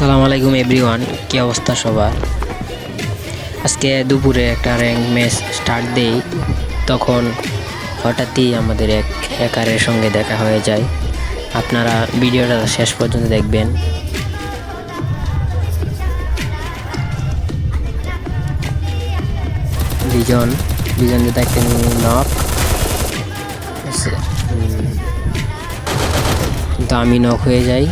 আসসালামু আলাইকুম এভরিওয়ান কি অবস্থা সবার? আজকে দুপুরে একটা র্যাঙ্ক ম্যাচ স্টার্ট দেই। তখন হঠাৎই আমাদের এক হ্যাকারের সঙ্গে দেখা হয়ে যায়। আপনারা ভিডিওটা শেষ পর্যন্ত দেখবেন। দুজন দুজন যেটা একটা নক কিন্তু আমি নক হয়ে যাই।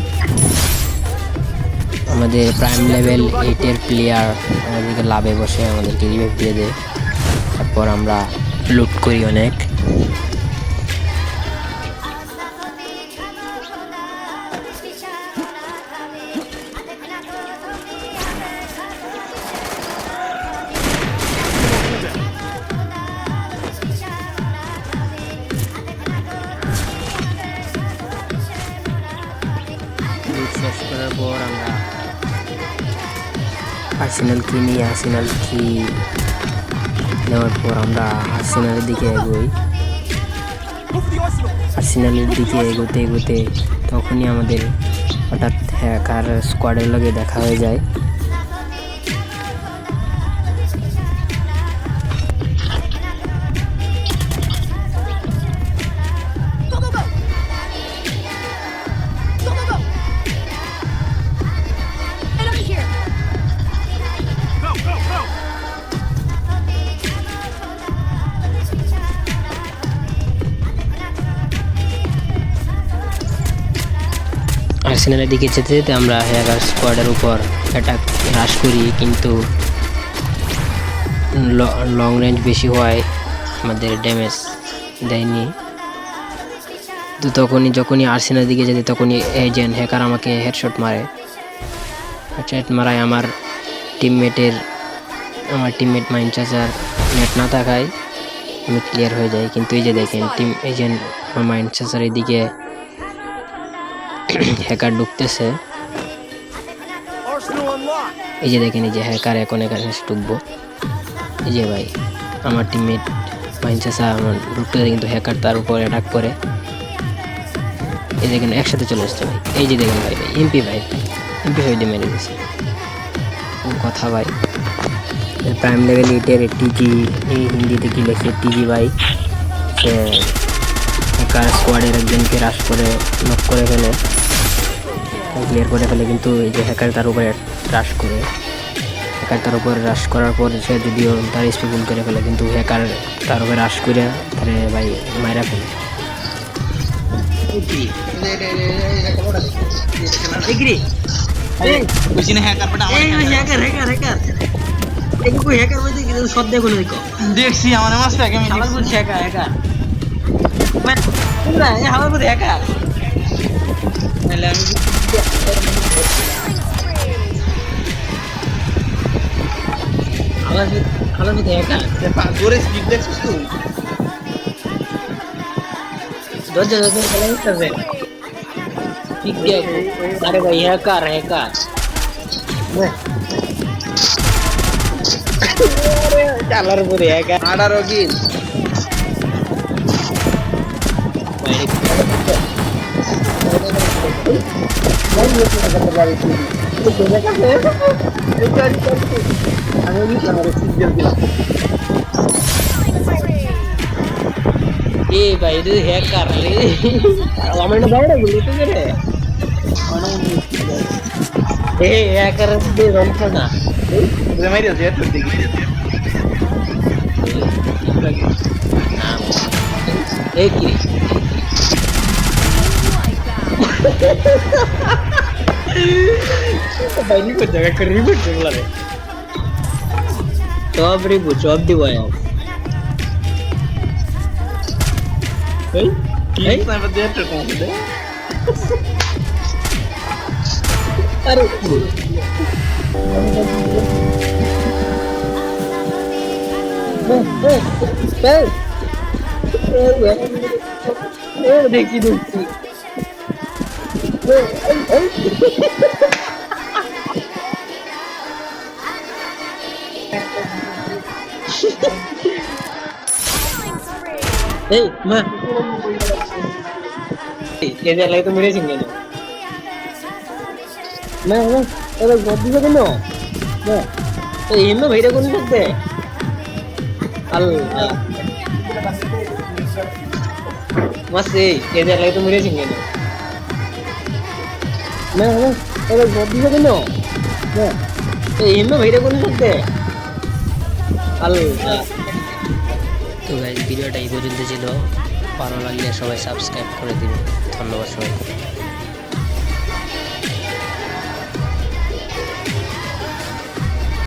আমাদের প্রাইম লেভেল এইটের প্লেয়ার আমাদেরকে লাভে বসে আমাদেরকে রিভাইভ দিয়ে দেয়। তারপর আমরা লুট করি অনেক। শেষ করার পর আমরা আর্সেনাল কিনি আর্সেনাল কি নেওয়ার পর আমরা আর্সেনালের দিকে এগোই। আর্সেনালের দিকে এগোতে এগোতে তখনই আমাদের হঠাৎ হ্যাকার স্কোয়াডের লগে দেখা হয়ে যায়। আর্সেনালের দিকে যেতে যেতে আমরা হ্যাকার স্কোয়াডের উপর অ্যাটাক হ্রাস করি, কিন্তু লং রেঞ্জ বেশি হওয়ায় আমাদের ড্যামেজ দেয়নি। তো তখনই, যখনই আর্সেনালের দিকে যেতে, তখনই এজেন্ট হ্যাকার আমাকে হেডশট মারে। হেডশট মারায় আমার টিমমেটের আমার টিমমেট মাইন চাচার নেট না থাকায় আমি ক্লিয়ার হয়ে যাই। কিন্তু এই যে দেখেন টিম এজেন্ট আমার মাইন চাচার এদিকে হ্যাকার ঢুকতেছে। এই যে দেখেন, এই যে হ্যাকার এখন এখানে ঢুকবো। এই যে ভাই, আমার টিমমেট মাইনসাসা আমার ঢুকতেছে, কিন্তু হ্যাকার তার উপর অ্যাটাক করে। এই দেখেন, একসাথে চলে আসছে ভাই। এই যে দেখেন ভাই ভাই এমপি ভাই এমপি ফাইভ দিয়ে মেরে দিয়েছে। কথা ভাই। প্রাইম লেভেল এইটের টিজি এই হিন্দিতে কি লেখে? টিজি ভাই, সে হ্যাকার স্কোয়াডের একজনকে হ্রাস করে নক করে ফেলে। ক্লিয়ার করে ফেলে কিন্তু এই যে হ্যাকার তার উপরে রাশ করে। হ্যাকার তার উপরে রাশ করার পর সে যদিও তার স্পি ভুল করে ফেলে কিন্তু হ্যাকার তার উপরে রাশ করে তারে ভাই মাইরা ফেলে। এগ্রি। বুঝি না হ্যাঁ তারপরে আমার এই এখানে- হ্যাকার হ্যাকার হ্যাকার এগুলো হ্যাকার বলতে কি সব দেখো না দেখো দেখছি আমার মাস প্যাকে আমি আমার দেখছি। বলছি হ্যাকার হ্যাকার नहीं होती है करवा रही थी तो बोला क्या है बेचारी करती हमें भी करवा रही थी जल्दी ये भाई तो हैक कर ले हमें ना दौड़ा गुल्ली तो करे ए हैकर दे रन करना ये मेरी ज़रूरत पड़ती है। एक ही। ini kok jangan keribut dong lah Jawab ribut, jawab di wayang Hei? Hei? Sampai dia terkongsi Aduh. Eh, eh, eh, eh, eh, eh, eh, eh, eh, এই, মা। এদের লাগে তো মেরেছেন কেন না না এবার গদ দিবে কেন এই, এমনি ভাইরা কোন করতে আল্লাহ। মাসে এদের লাগে তো মেরেছেন কেন না এবার গদ দিবে কেন? এমনি ভাইরা কোন করতে? তো গাইজ ভিডিওটা এই পর্যন্ত ছিল। ভালো লাগলে সবাই সাবস্ক্রাইব করে দিবেন। ধন্যবাদ সবাইকে।